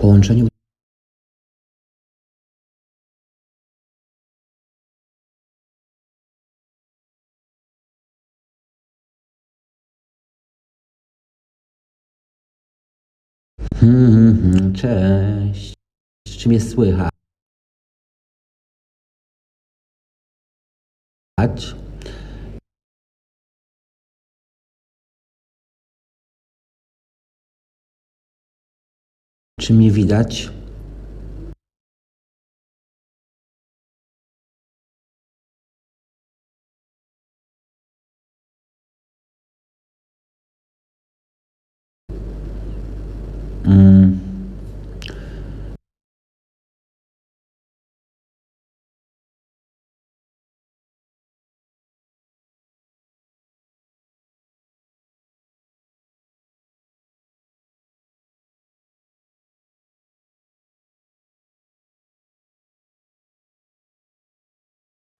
Połączenie Hmm, hmm, Cześć. Czy mnie słychać? Czy mnie widać?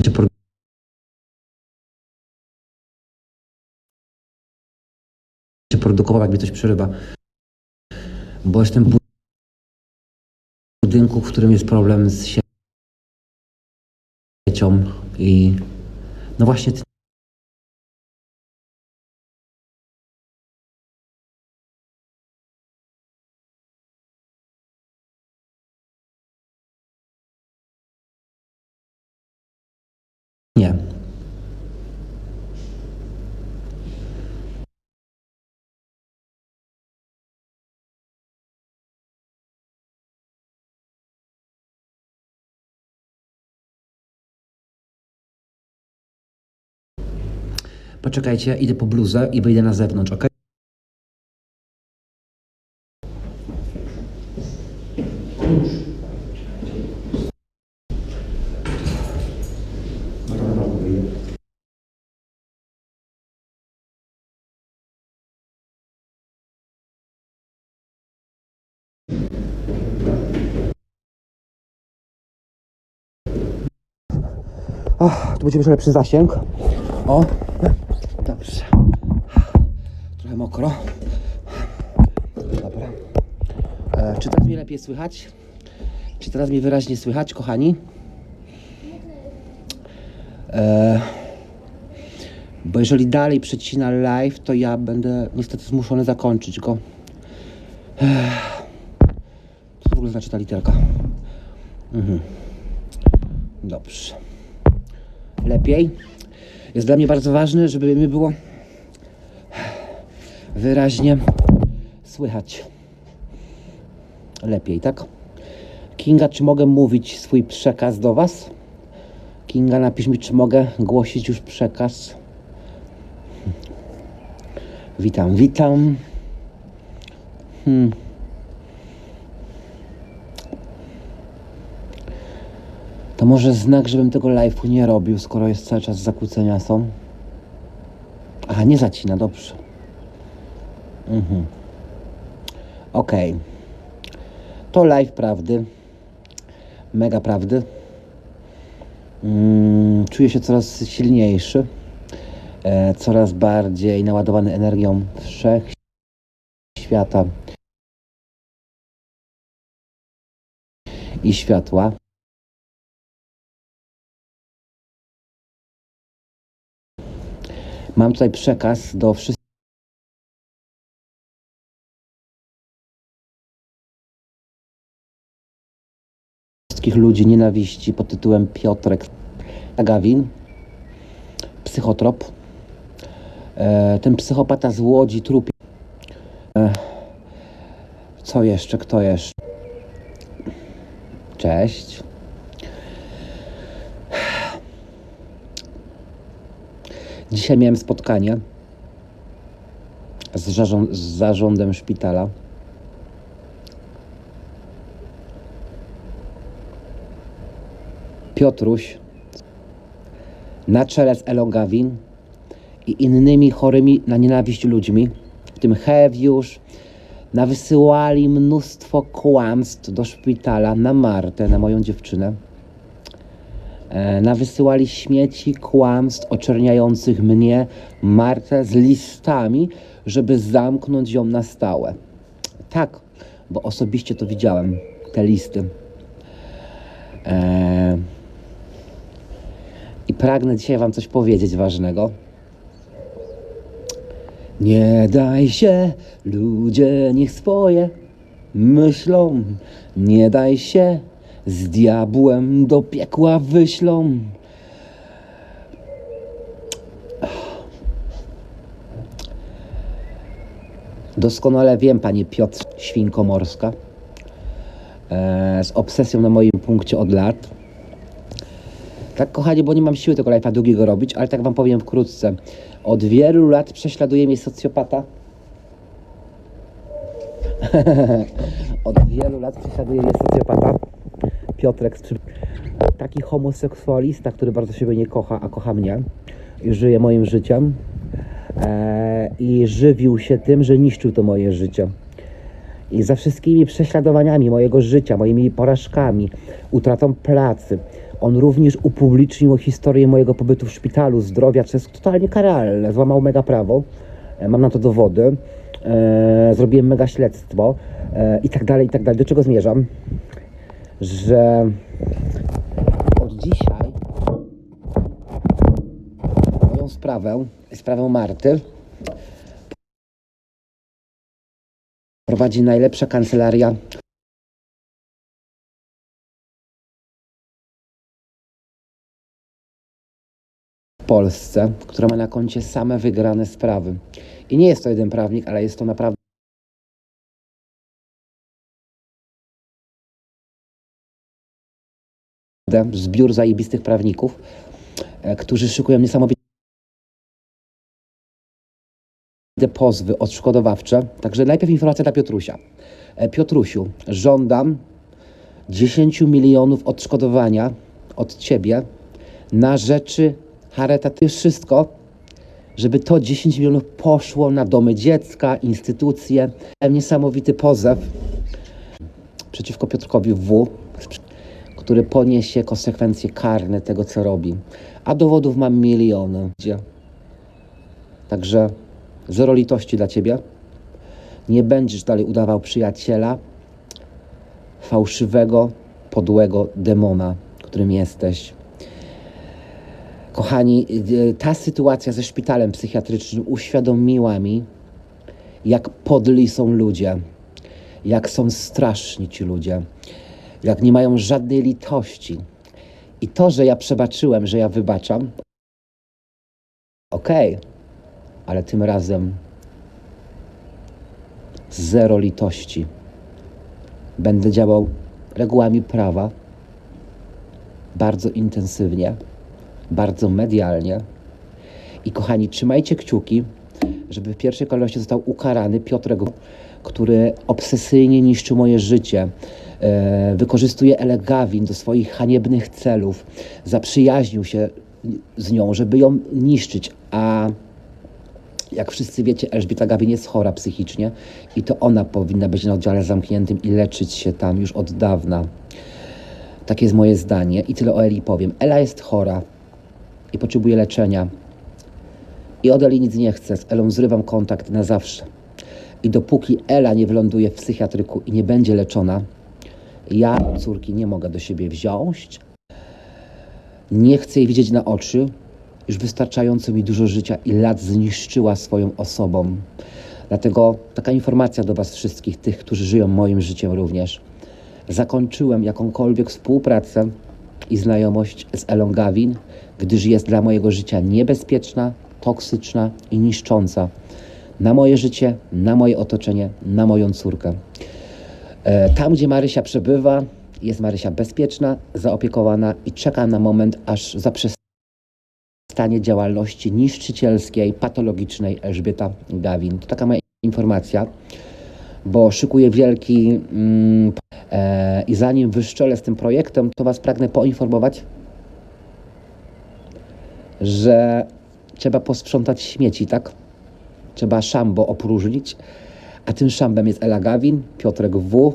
Pro- czy produkował, jak mi coś przerywa. Bo jestem w budynku, w którym jest problem z siecią i no właśnie nie. Poczekajcie, idę po bluzę i wyjdę na zewnątrz, ok? Och, tu będzie już lepszy zasięg. O, dobrze. Trochę mokro. Dobra. E, czy teraz mnie lepiej słychać? Czy teraz mnie wyraźnie słychać, kochani? E, bo jeżeli dalej przecina live, to ja będę niestety zmuszony zakończyć go. Ech. W ogóle znaczy ta literka? Mhm. Dobrze lepiej. Jest dla mnie bardzo ważne, żeby mi było wyraźnie słychać. Lepiej, tak? Kinga, czy mogę mówić swój przekaz do Was? Kinga, napisz mi, czy mogę głosić już przekaz. Witam, witam. Hmm. To może znak, żebym tego live'u nie robił, skoro jest cały czas zakłócenia są. Aha, nie zacina, dobrze. Mhm. Okej. To live prawdy. Mega prawdy. Mm, czuję się coraz silniejszy. E, coraz bardziej naładowany energią wszechświata i światła. Mam tutaj przekaz do wszystkich. Ludzi nienawiści pod tytułem Piotrek Gawin, psychotrop. E, ten psychopata z Łodzi trupi. E, co jeszcze? Kto jeszcze? Cześć. Dzisiaj miałem spotkanie z, z zarządem szpitala. Piotruś na czele z Elą Gawin i innymi chorymi na nienawiść ludźmi, w tym Hewiusz, nawysyłali mnóstwo kłamstw do szpitala na Martę, na moją dziewczynę. E, nawysyłali śmieci, kłamstw oczerniających mnie, Martę z listami, żeby zamknąć ją na stałe. Tak, bo osobiście to widziałem, te listy. Eee, I pragnę dzisiaj Wam coś powiedzieć ważnego. Nie daj się, ludzie niech swoje myślą. Nie daj się, z diabłem do piekła wyślą. Doskonale wiem, panie Piotr Świnkomorska, e, z obsesją na moim punkcie od lat. Tak, kochani, bo nie mam siły tego live'a długiego robić, ale tak wam powiem wkrótce. Od wielu lat prześladuje mnie socjopata. Od wielu lat prześladuje mnie socjopata. Piotrek, Przy- taki homoseksualista, który bardzo siebie nie kocha, a kocha mnie i żyje moim życiem. E, I żywił się tym, że niszczył to moje życie. I za wszystkimi prześladowaniami mojego życia, moimi porażkami, utratą pracy, on również upublicznił historię mojego pobytu w szpitalu zdrowia, co jest totalnie karalne. Złamał mega prawo. E, Mam na to dowody. E, zrobiłem mega śledztwo e, i tak dalej, i tak dalej. Do czego zmierzam? Że od dzisiaj moją sprawę, sprawę Marty, prowadzi najlepsza kancelaria Polsce, która ma na koncie same wygrane sprawy. I nie jest to jeden prawnik, ale jest to naprawdę zbiór zajebistych prawników, e, którzy szykują niesamowite pozwy odszkodowawcze. Także najpierw informacja dla Piotrusia. E, Piotrusiu, żądam 10 milionów odszkodowania od Ciebie na rzeczy charytatywne. Wszystko, żeby to 10 milionów poszło na domy dziecka, instytucje. Niesamowity pozew przeciwko Piotrkowi W., który poniesie konsekwencje karne tego, co robi. A dowodów mam miliony. Także zero litości dla Ciebie. Nie będziesz dalej udawał przyjaciela, fałszywego, podłego demona, którym jesteś. Kochani, ta sytuacja ze szpitalem psychiatrycznym uświadomiła mi, jak podli są ludzie, jak są straszni ci ludzie, jak nie mają żadnej litości. I to, że ja przebaczyłem, że ja wybaczam, okej, ale tym razem zero litości. Będę działał regułami prawa, bardzo intensywnie, bardzo medialnie. I kochani, trzymajcie kciuki, żeby w pierwszej kolejności został ukarany Piotrek, który obsesyjnie niszczy moje życie. E, wykorzystuje Elegawin do swoich haniebnych celów. Zaprzyjaźnił się z nią, żeby ją niszczyć, a jak wszyscy wiecie, Elżbieta Gawin jest chora psychicznie i to ona powinna być na oddziale zamkniętym i leczyć się tam już od dawna. Takie jest moje zdanie i tyle o Eli powiem. Ela jest chora i potrzebuje leczenia. I od Eli nic nie chcę. Z Elą zrywam kontakt na zawsze. I dopóki Ela nie wyląduje w psychiatryku i nie będzie leczona, ja córki nie mogę do siebie wziąć. Nie chcę jej widzieć na oczy. Już wystarczająco mi dużo życia i lat zniszczyła swoją osobą. Dlatego taka informacja do Was wszystkich, tych, którzy żyją moim życiem również. Zakończyłem jakąkolwiek współpracę i znajomość z Elą Gawin, gdyż jest dla mojego życia niebezpieczna, toksyczna i niszcząca. Na moje życie, na moje otoczenie, na moją córkę. E, Tam, gdzie Marysia przebywa, jest Marysia bezpieczna, zaopiekowana i czeka na moment, aż zaprzestanie działalności niszczycielskiej, patologicznej Elżbieta Gawin. To taka moja informacja, bo szykuję wielki. Mm, e, I zanim wyszczelę z tym projektem, to Was pragnę poinformować, że trzeba posprzątać śmieci, tak? Trzeba szambo opróżnić. A tym szambem jest Ela Gawin, Piotrek W.,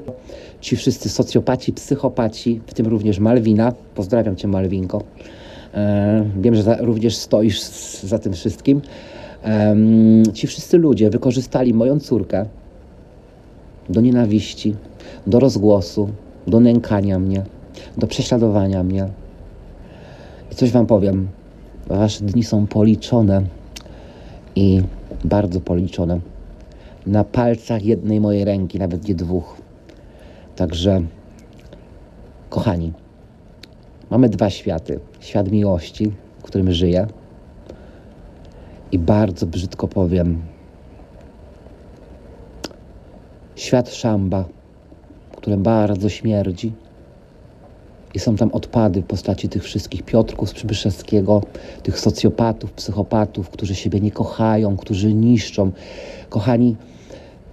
ci wszyscy socjopaci, psychopaci, w tym również Malwina. Pozdrawiam Cię, Malwinko. E, wiem, że również stoisz za tym wszystkim. Ci wszyscy ludzie wykorzystali moją córkę do nienawiści, do rozgłosu, do nękania mnie, do prześladowania mnie. I coś Wam powiem, Wasze dni są policzone i bardzo policzone. Na palcach jednej mojej ręki, nawet nie dwóch. Także, kochani, mamy dwa światy. Świat miłości, w którym żyję, i bardzo brzydko powiem, świat szamba, w którym bardzo śmierdzi. I są tam odpady w postaci tych wszystkich Piotrków z Przybyszewskiego, tych socjopatów, psychopatów, którzy siebie nie kochają, którzy niszczą. Kochani,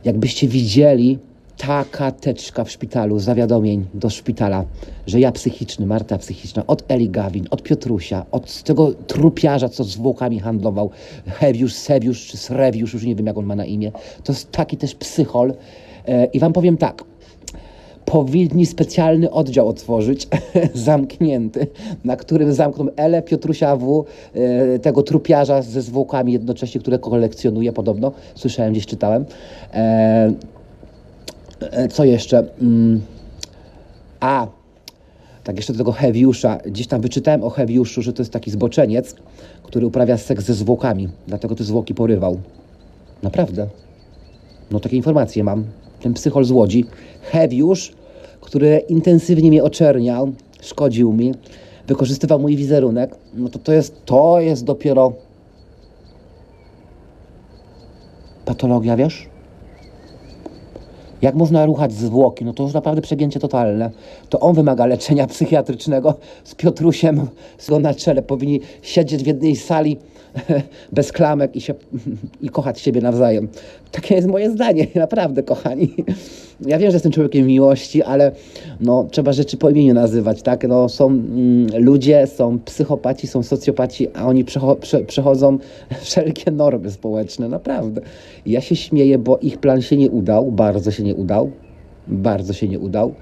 jakbyście widzieli taka teczka w szpitalu, zawiadomień do szpitala, że ja psychiczny, Marta psychiczna, od Eli Gawin, od Piotrusia, od tego trupiarza, co zwłokami handlował, Hewiusz, Sewiusz czy Srewiusz, już nie wiem jak on ma na imię, to jest taki też psychol. E, I wam powiem tak, powinni specjalny oddział otworzyć, zamknięty, na którym zamkną Elę, Piotrusia W, e, tego trupiarza ze zwłokami jednocześnie, które kolekcjonuje podobno, słyszałem, gdzieś czytałem. E, e, co jeszcze? Mm, a, tak jeszcze do tego Hewiusza. Gdzieś tam wyczytałem o Hewiuszu, że to jest taki zboczeniec, który uprawia seks ze zwłokami, dlatego te zwłoki porywał. Naprawdę. No takie informacje mam. Ten psychol z Łodzi, Hewiusz, który intensywnie mnie oczerniał, szkodził mi, wykorzystywał mój wizerunek, no to to jest, to jest dopiero patologia, wiesz? Jak można ruchać zwłoki? No to już naprawdę przegięcie totalne. To on wymaga leczenia psychiatrycznego z Piotrusiem z go na czele. Powinni siedzieć w jednej sali bez klamek i, się, i kochać siebie nawzajem. Takie jest moje zdanie, naprawdę, kochani. Ja wiem, że jestem człowiekiem miłości, ale no, trzeba rzeczy po imieniu nazywać, tak? No, są mm, ludzie, są psychopaci, są socjopaci, a oni przecho prze przechodzą wszelkie normy społeczne, naprawdę. Ja się śmieję, bo ich plan się nie udał, bardzo się nie udał, bardzo się nie udał.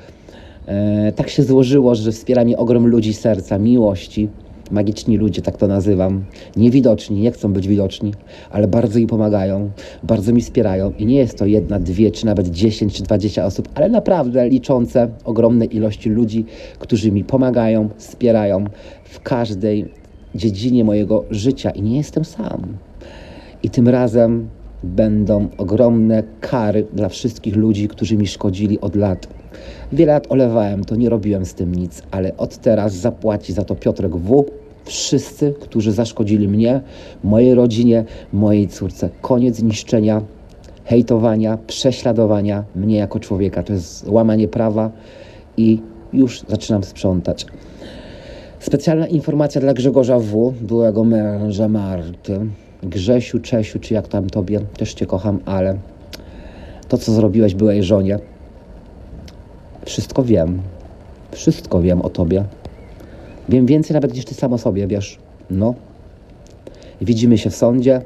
E, tak się złożyło, że wspiera mnie ogrom ludzi serca, miłości, magiczni ludzie, tak to nazywam. Niewidoczni, nie chcą być widoczni, ale bardzo mi pomagają, bardzo mi wspierają. I nie jest to jedna, dwie, czy nawet dziesięć, czy dwadzieścia osób, ale naprawdę liczące ogromne ilości ludzi, którzy mi pomagają, wspierają w każdej dziedzinie mojego życia. I nie jestem sam. I tym razem będą ogromne kary dla wszystkich ludzi, którzy mi szkodzili od lat. Wiele lat olewałem to, nie robiłem z tym nic, ale od teraz zapłaci za to Piotrek W. Wszyscy, którzy zaszkodzili mnie, mojej rodzinie, mojej córce. Koniec niszczenia, hejtowania, prześladowania mnie jako człowieka. To jest łamanie prawa i już zaczynam sprzątać. Specjalna informacja dla Grzegorza W., byłego męża Marty. Grzesiu, Czesiu, czy jak tam tobie, też cię kocham, ale to, co zrobiłeś byłej żonie, wszystko wiem. Wszystko wiem o tobie. Wiem więcej nawet niż ty sam o sobie, wiesz. No. Widzimy się w sądzie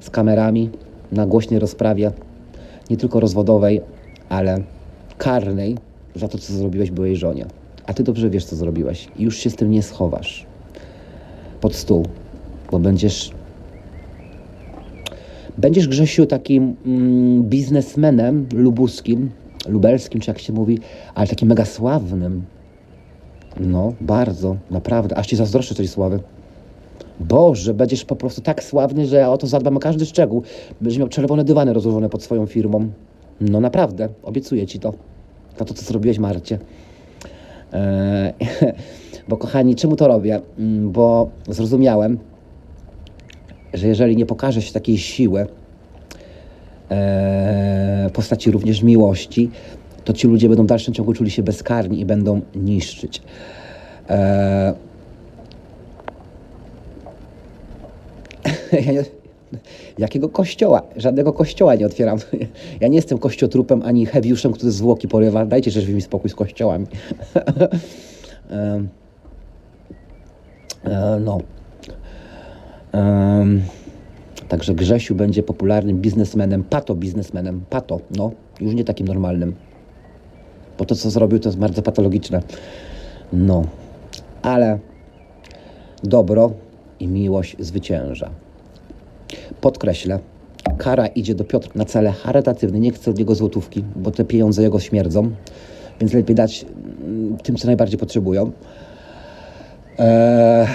z kamerami na głośnej rozprawie, nie tylko rozwodowej, ale karnej za to, co zrobiłeś byłej żonie. A ty dobrze wiesz, co zrobiłeś. I już się z tym nie schowasz. Pod stół, bo będziesz Będziesz, Grzesiu, takim mm, biznesmenem lubuskim, lubelskim, czy jak się mówi, ale takim mega sławnym. No, bardzo, naprawdę. Aż ci zazdroszczę tej sławy. Boże, będziesz po prostu tak sławny, że ja o to zadbam o każdy szczegół. Będziesz miał czerwone dywany rozłożone pod swoją firmą. No naprawdę, obiecuję ci to. Za to, co zrobiłeś, Marcie. Eee, bo kochani, czemu to robię? Mm, Bo zrozumiałem, że jeżeli nie pokaże się takiej siły e, postaci również miłości, to ci ludzie będą w dalszym ciągu czuli się bezkarni i będą niszczyć. E, nie, jakiego kościoła? Żadnego kościoła nie otwieram. Ja nie jestem kościotrupem ani hewiuszem, który zwłoki porywa. Dajcie że mi spokój z kościołami. e, no. Um, także Grzesiu będzie popularnym biznesmenem, pato biznesmenem, pato, no, już nie takim normalnym. Bo to, co zrobił, to jest bardzo patologiczne. No, ale dobro i miłość zwycięża. Podkreślę, kara idzie do Piotra na cele charytatywne, nie chcę od niego złotówki, bo te pieniądze jego śmierdzą, więc lepiej dać mm, tym, co najbardziej potrzebują. Eee,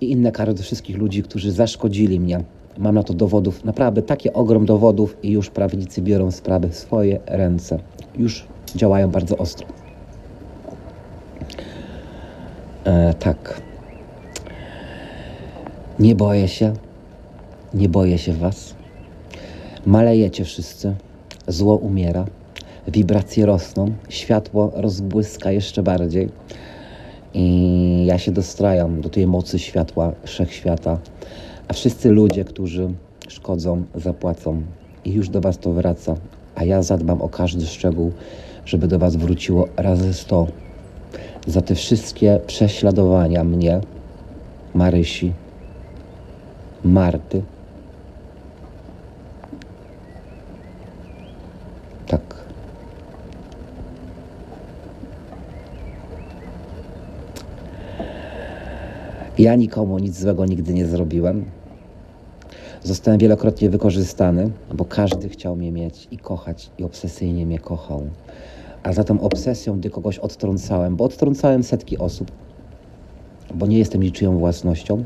I inne kary do wszystkich ludzi, którzy zaszkodzili mnie. Mam na to dowodów, naprawdę taki ogrom dowodów i już prawnicy biorą sprawę w swoje ręce. Już działają bardzo ostro. E, tak. Nie boję się. Nie boję się was. Malejecie wszyscy. Zło umiera. Wibracje rosną. Światło rozbłyska jeszcze bardziej. I ja się dostrajam do tej mocy światła wszechświata. A wszyscy ludzie, którzy szkodzą, zapłacą. I już do was to wraca. A ja zadbam o każdy szczegół, żeby do was wróciło razy sto za te wszystkie prześladowania mnie, Marysi, Marty. Tak. Ja nikomu nic złego nigdy nie zrobiłem. Zostałem wielokrotnie wykorzystany, bo każdy chciał mnie mieć i kochać, i obsesyjnie mnie kochał. A za tą obsesją, gdy kogoś odtrącałem, bo odtrącałem setki osób, bo nie jestem niczyją własnością,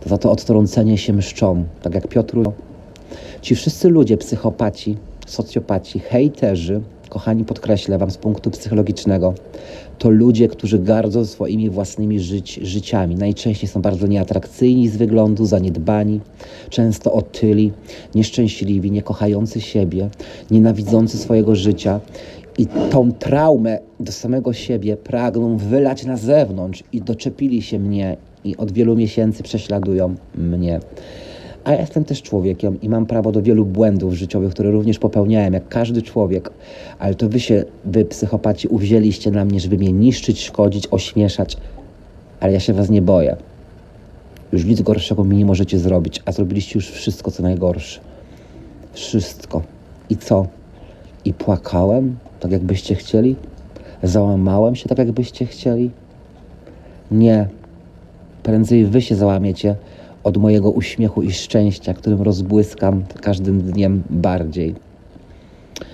to za to odtrącenie się mszczą, tak jak Piotru. Ci wszyscy ludzie, psychopaci, socjopaci, hejterzy, kochani, podkreślę Wam z punktu psychologicznego, to ludzie, którzy gardzą swoimi własnymi żyć, życiami. Najczęściej są bardzo nieatrakcyjni z wyglądu, zaniedbani, często otyli, nieszczęśliwi, niekochający siebie, nienawidzący swojego życia i tą traumę do samego siebie pragną wylać na zewnątrz i doczepili się mnie i od wielu miesięcy prześladują mnie. A ja jestem też człowiekiem i mam prawo do wielu błędów życiowych, które również popełniałem, jak każdy człowiek. Ale to wy się, wy psychopaci, uwzięliście na mnie, żeby mnie niszczyć, szkodzić, ośmieszać. Ale ja się was nie boję. Już nic gorszego mi nie możecie zrobić, a zrobiliście już wszystko, co najgorsze. Wszystko. I co? I płakałem, tak jakbyście chcieli? Załamałem się, tak jakbyście chcieli? Nie. Prędzej wy się załamiecie od mojego uśmiechu i szczęścia, którym rozbłyskam każdym dniem bardziej.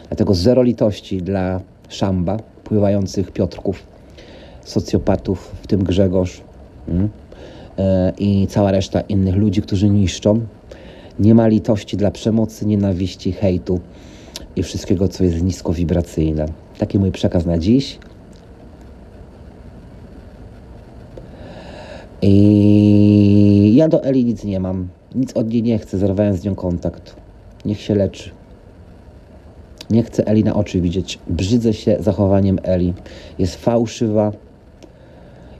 Dlatego zero litości dla szamba, pływających Piotrków, socjopatów, w tym Grzegorz mm, e, i cała reszta innych ludzi, którzy niszczą. Nie ma litości dla przemocy, nienawiści, hejtu i wszystkiego, co jest niskowibracyjne. Taki mój przekaz na dziś. I do Eli nic nie mam. Nic od niej nie chcę, zerwałem z nią kontakt. Niech się leczy. Nie chcę Eli na oczy widzieć. Brzydzę się zachowaniem Eli. Jest fałszywa.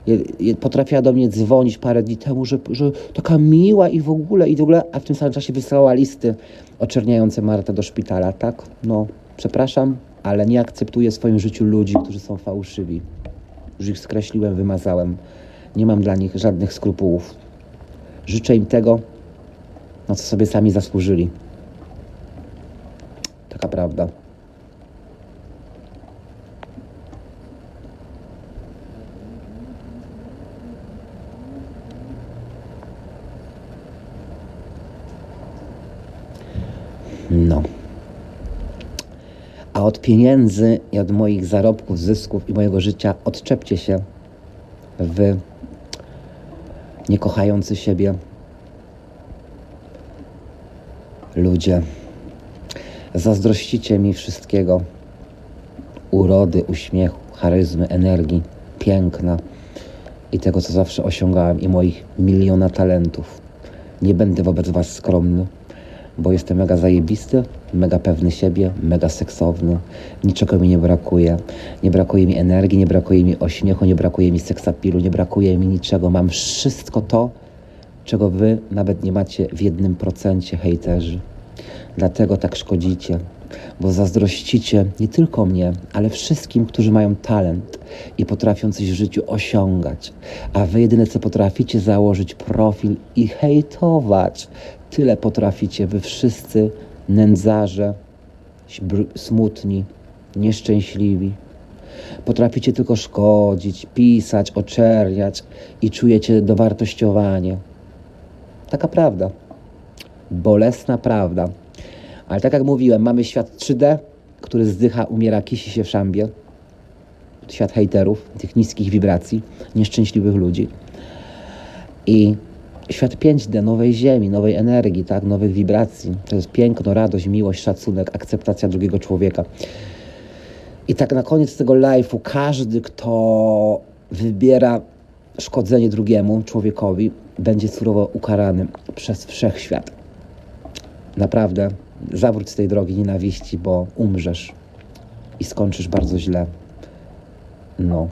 Je- je- Potrafiła do mnie dzwonić parę dni temu, że, że taka miła i w ogóle, i w ogóle, a w tym samym czasie wysłała listy oczerniające Martę do szpitala, tak? No, przepraszam, ale nie akceptuję w swoim życiu ludzi, którzy są fałszywi. Już ich skreśliłem, wymazałem. Nie mam dla nich żadnych skrupułów. Życzę im tego, na co sobie sami zasłużyli. Taka prawda. No. A od pieniędzy i od moich zarobków, zysków i mojego życia odczepcie się wy, niekochający siebie ludzie. Zazdrościcie mi wszystkiego. Urody, uśmiechu, charyzmy, energii, piękna i tego, co zawsze osiągałem i moich miliona talentów. Nie będę wobec was skromny, bo jestem mega zajebisty, mega pewny siebie, mega seksowny. Niczego mi nie brakuje. Nie brakuje mi energii, nie brakuje mi ośmiechu, nie brakuje mi seksapilu, nie brakuje mi niczego. Mam wszystko to, czego wy nawet nie macie w jednym procencie, hejterzy. Dlatego tak szkodzicie, bo zazdrościcie nie tylko mnie, ale wszystkim, którzy mają talent i potrafią coś w życiu osiągać. A wy jedyne co potraficie założyć profil i hejtować. Tyle potraficie, wy wszyscy nędzarze, smutni, nieszczęśliwi. Potraficie tylko szkodzić, pisać, oczerniać i czujecie dowartościowanie. Taka prawda. Bolesna prawda. Ale tak jak mówiłem, mamy świat 3D, który zdycha, umiera, kisi się w szambie. Świat hejterów, tych niskich wibracji, nieszczęśliwych ludzi. I świat 5D, nowej ziemi, nowej energii, tak, nowych wibracji. To jest piękno, radość, miłość, szacunek, akceptacja drugiego człowieka. I tak na koniec tego live'u każdy, kto wybiera szkodzenie drugiemu człowiekowi, będzie surowo ukarany przez wszechświat. Naprawdę, zawróć z tej drogi nienawiści, bo umrzesz i skończysz bardzo źle. No.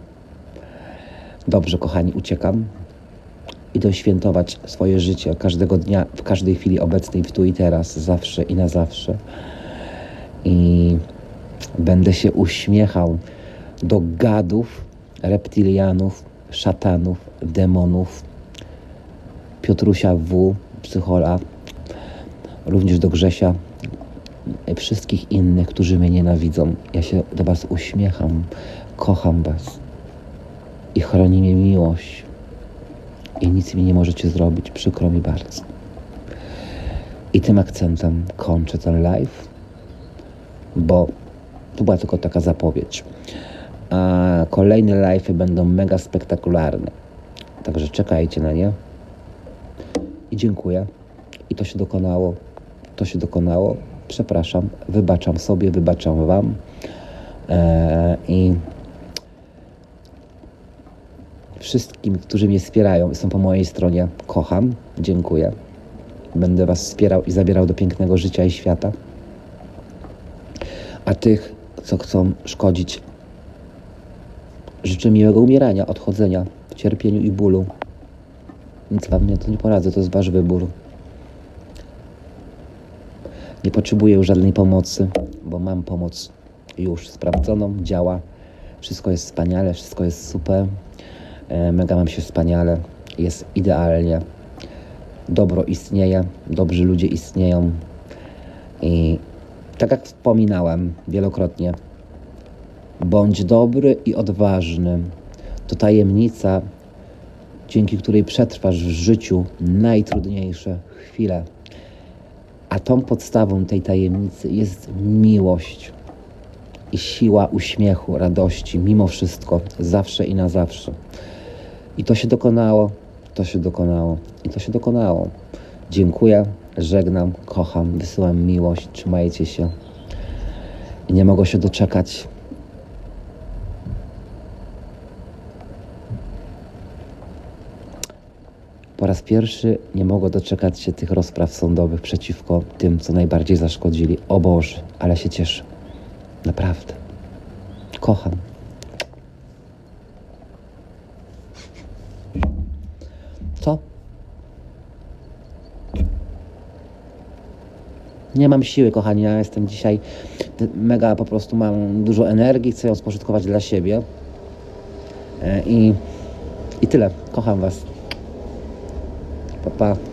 Dobrze, kochani, uciekam. Idę świętować swoje życie każdego dnia, w każdej chwili obecnej, w tu i teraz, zawsze i na zawsze. I będę się uśmiechał do gadów, reptilianów, szatanów, demonów, Piotrusia W., psychola, również do Grzesia i wszystkich innych, którzy mnie nienawidzą. Ja się do Was uśmiecham, kocham Was i chroni mnie miłość i nic mi nie możecie zrobić. Przykro mi bardzo. I tym akcentem kończę ten live, bo to była tylko taka zapowiedź. A kolejne live'y będą mega spektakularne. Także czekajcie na nie. I dziękuję. I to się dokonało. To się dokonało. Przepraszam. Wybaczam sobie, wybaczam Wam. Eee, I wszystkim, którzy mnie wspierają, są po mojej stronie. Kocham. Dziękuję. Będę Was wspierał i zabierał do pięknego życia i świata. A tych, co chcą szkodzić, życzę miłego umierania, odchodzenia w cierpieniu i bólu. Nic Wam nie, to nie poradzę, to jest Wasz wybór. Nie potrzebuję już żadnej pomocy, bo mam pomoc już sprawdzoną, działa. Wszystko jest wspaniale, wszystko jest super. E, Mega mam się wspaniale, jest idealnie. Dobro istnieje, dobrzy ludzie istnieją. I tak jak wspominałem wielokrotnie, bądź dobry i odważny. To tajemnica, dzięki której przetrwasz w życiu najtrudniejsze chwile. A tą podstawą tej tajemnicy jest miłość i siła uśmiechu, radości, mimo wszystko, zawsze i na zawsze. I to się dokonało, to się dokonało i to się dokonało. Dziękuję, żegnam, kocham, wysyłam miłość, trzymajcie się. I nie mogę się doczekać. Po raz pierwszy nie mogę doczekać się tych rozpraw sądowych przeciwko tym, co najbardziej zaszkodzili. O Boże, ale się cieszę. Naprawdę. Kocham. Co? Nie mam siły, kochani. Ja jestem dzisiaj mega, po prostu mam dużo energii, chcę ją spożytkować dla siebie. E, I, i tyle. Kocham Was. Pa, pa.